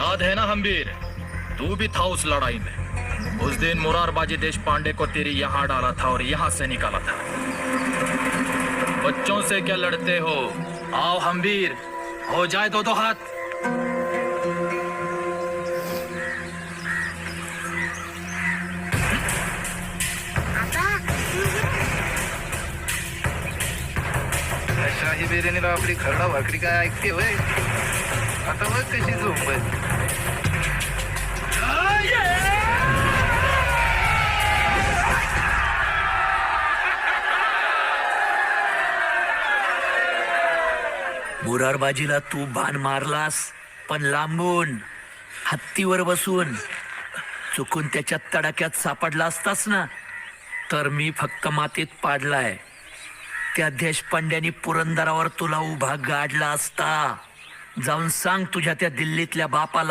याद है ना हम्बीर तू भी था उस लड़ाई में। उस दिन मुरारबाजी देश पांडे को तेरी यहाँ डाला था और यहाँ से निकाला था। बच्चों से क्या लड़ते हो? आओ हम्बीर हो जाए दो दो हाथ। शाही बिर्याणीला आपली खरडा भाकरी काय ऐकते होय आता मग कशी झोंबत मुरारबाजीला तू भान मारलास पण लांबून हत्तीवर बसून चुकून त्याच्या तडाक्यात सापडला असतास ना तर मी फक्त मातीत पाडलाय. त्या देशपांड्यानी पुरंदरावर तुला उभा गाडला असता. जाऊन सांग तुझ्या त्या दिल्लीतल्या बापाला.